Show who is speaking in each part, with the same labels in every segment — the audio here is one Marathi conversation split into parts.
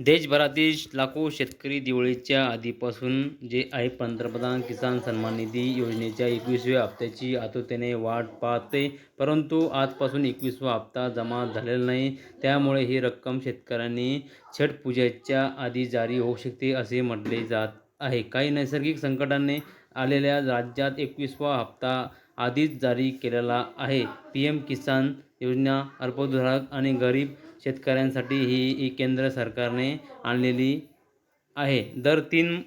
Speaker 1: देशभरातील लाखो शेतकरी दिवाळीच्या आधीपासून जे आहे पंतप्रधान किसान सन्मान निधी योजनेच्या एकवीसव्या हप्त्याची आतुरतेने वाट पाहते. परंतु आजपासून एकवीसवा हप्ता जमा झालेला नाही. त्यामुळे ही रक्कम शेतकऱ्यांनी छटपूजेच्या आधी जारी होऊ शकते असे म्हटले जात आहे. काही नैसर्गिक संकटाने आलेल्या राज्यात एकवीसवा हप्ता आधीच जारी केलेला आहे. पी एम किसान योजना अल्पभूधारक आणि गरीब शेतकऱ्यांसाठी ही ही केंद्र सरकारने आणलेली आहे. दर तीन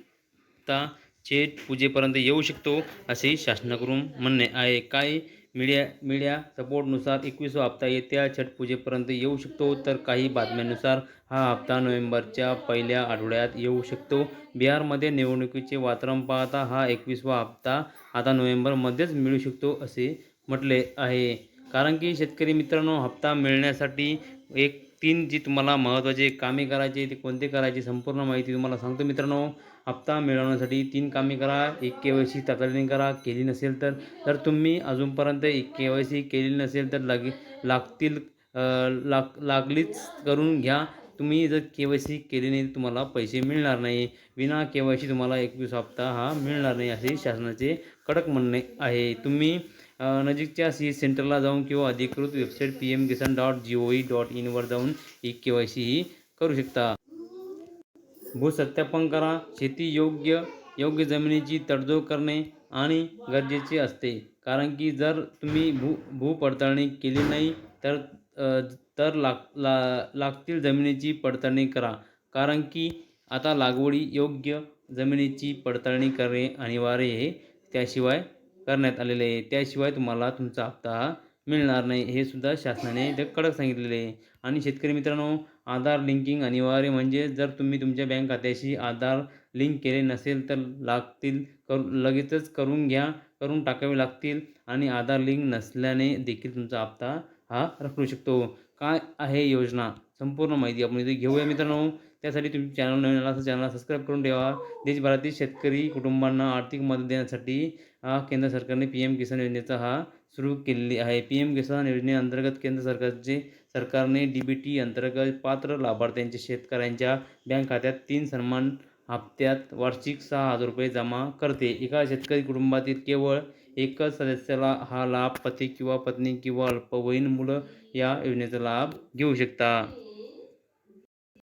Speaker 1: ता चेट पूजेपर्यंत येऊ शकतो असे शासनाकडून म्हणणे आहे. काही मीडिया मीडिया सपोर्टनुसार एकवीसवा हप्ता येत्या छठ पूजेपर्यंत येऊ शकतो तर काही बातम्यांनुसार हा हप्ता नोव्हेंबरच्या पहिल्या आठवड्यात येऊ शकतो. बिहारमध्ये निवडणुकीचे वातावरण पाहता हा एकवीसवा हप्ता आता नोव्हेंबरमध्येच मिळू शकतो असे म्हटले आहे. कारण की शेतकरी मित्रांनो हप्ता मिळण्यासाठी एक तीन जी तुम्हाला महत्त्वाचे कामे करायचे ते कोणते करायचे संपूर्ण माहिती तुम्हाला सांगतो मित्रांनो. हप्ता मिळवण्यासाठी तीन कामे करा एक के वाय सी तातडीने करा केली नसेल तर. तर तुम्ही अजूनपर्यंत एक के वाय सी केलेली नसेल तर लागे लागतील लाग लागलीच करून घ्या. तुम्ही जर के वाय सी केली नाही तर तुम्हाला पैसे मिळणार नाही. विना के वाय सी तुम्हाला एकवीस हप्ता हा मिळणार नाही असे शासनाचे कडक म्हणणे आहे. तुम्ही नजीकच्या सी सेंटरला जाऊन किंवा अधिकृत website P M Kisan dot G O E dot इनवर जाऊन ई के वाय सी ही करू शकता. भूसत्यापन करा शेती योग्य योग्य जमिनीची तडजोड करणे आणि गरजेचे असते. कारण की जर तुम्ही भू भू पडताळणी केली नाही तर तर लाग ला लागतील जमिनीची पडताळणी करा. कारण की आता लागवडी योग्य जमिनीची पडताळणी करणे अनिवार्य आहे. त्याशिवाय करण्यात आलेले आहे. त्याशिवाय तुम्हाला तुमचा हप्ता हा मिळणार नाही हे सुद्धा शासनाने ते कडक सांगितलेले आहे. आणि शेतकरी मित्रांनो आधार लिंकिंग अनिवार्य म्हणजे जर तुम्ही तुमच्या बँक खात्याशी आधार लिंक केले नसेल तर लागतील करू लगेचच करून घ्या करून टाकावे लागतील आणि आधार लिंक नसल्याने देखील तुमचा हप्ता हा रखडू शकतो. काय आहे योजना? संपूर्ण माहिती आपण इथे घेऊया मित्रांनो. त्यासाठी तुम्ही चॅनल नवीन आला असं चॅनलला सबस्क्राईब करून ठेवा. देशभरातील शेतकरी कुटुंबांना आर्थिक मदत देण्यासाठी हा केंद्र सरकारने पी एम किसान योजनेचा हा सुरू केलेली आहे. पी एम किसान योजनेअंतर्गत केंद्र सरकारचे सरकारने डी बी टी अंतर्गत पात्र लाभार्थ्यांच्या शेतकऱ्यांच्या बँक खात्यात तीन सन्मान हप्त्यात वार्षिक सहा हजार रुपये जमा करते. एका शेतकरी कुटुंबातील केवळ एकच सदस्याला हा लाभ पती किंवा पत्नी किंवा अल्पवयीन मुलं या योजनेचा लाभ घेऊ शकता.